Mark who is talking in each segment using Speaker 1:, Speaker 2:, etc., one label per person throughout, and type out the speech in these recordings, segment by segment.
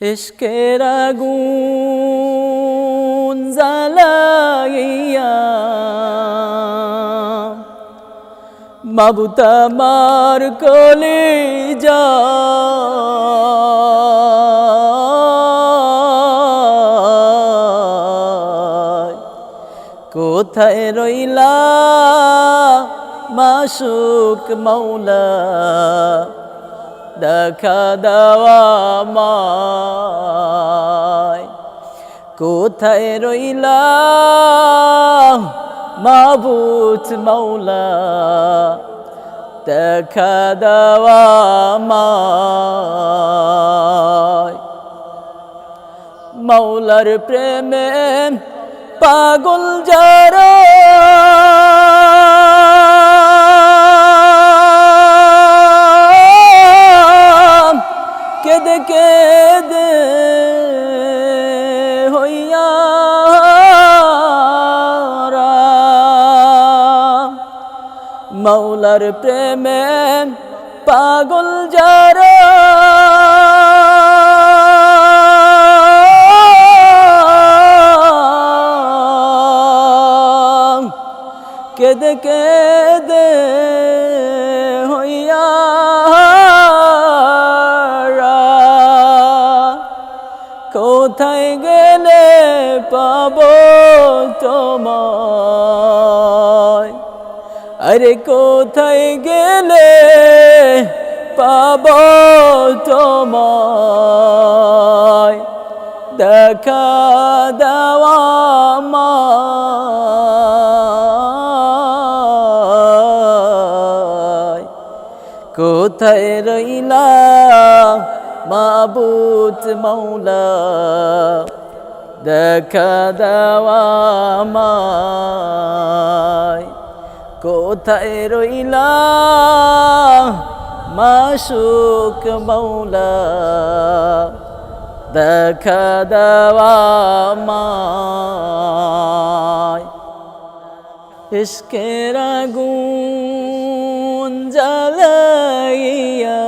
Speaker 1: ইশকের আগুন জ্বালাইয়া কলি যা কোথায় রইলা মাসুক মৌলা দেখা দেওয়া মায় কোথায় রইলা? মাবুত মৌলা দেখা দেওয়া মায় মৌলার প্রেমে পাগল যারা মৌলার প্রেমে পাগল যারা। কেদে কেদে হইয়া কোথায় গেলে পাব তোমায় আরে কোথায় গেলে পাব তোমায়? দেখা দেওয়া মায়। কোথায় রইলা মাবুত মৌলা দেখা দেওয়া মায়। কোথায় রইলা? মাসুক মৌলা দেখা দেওয়া ইশকের আগুন জ্বালাইয়া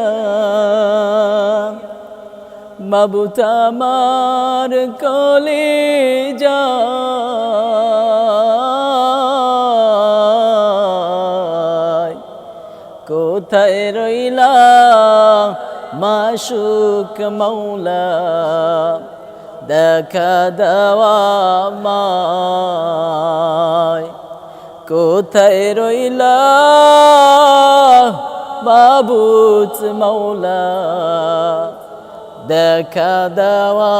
Speaker 1: মাবুত আমার কলে যা কোথায় রইলা? মাসুক মৌলা দেখা দেওয়া কোথায় রইলা? বাবুত মৌলা দেখা দেওয়া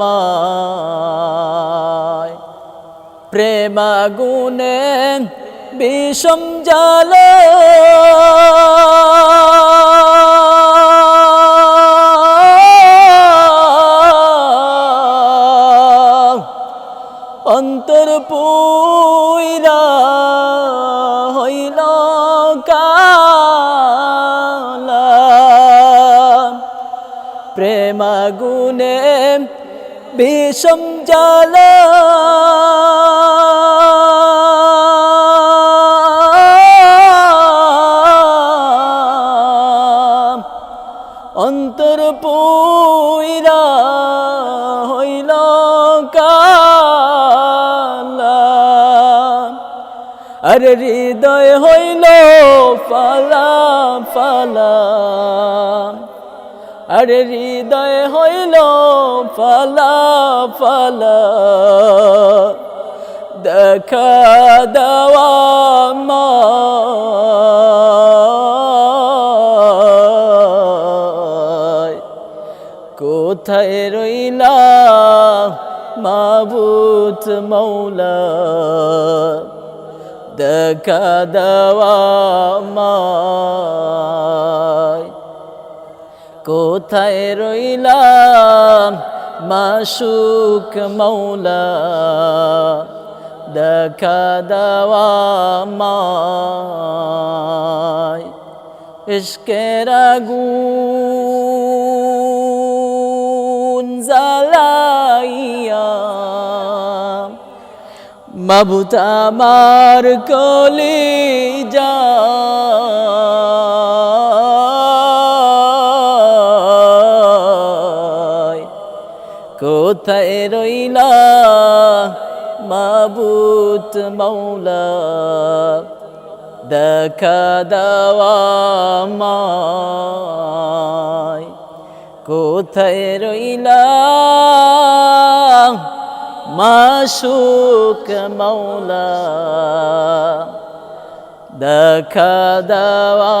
Speaker 1: মায়। প্রেমাগুনে বিষম জাল অন্তর পুইরা হইল কালা। প্রেমাগুনে বিষম জাল অন্তর পুইরা হইল কালা। আরে হৃদয় হইল ফালা ফালা। আরে হৃদয় হইল ফালা ফালা। দেখা দেওয়া মায় কোথায় রইলা? মাবুত মৌলা দেখা দেওয়া কোথায় রইলাম মাসুক মৌলা দেখা দেওয়া ইশকের আগুন জ্বালাইয়া মাবুত আমার কলি যা কোথায় রইলা মাবুত মৌলা দেখা দেওয়া মায় কোথায় রইলা? মাসুক মৌলা দেখা দেওয়া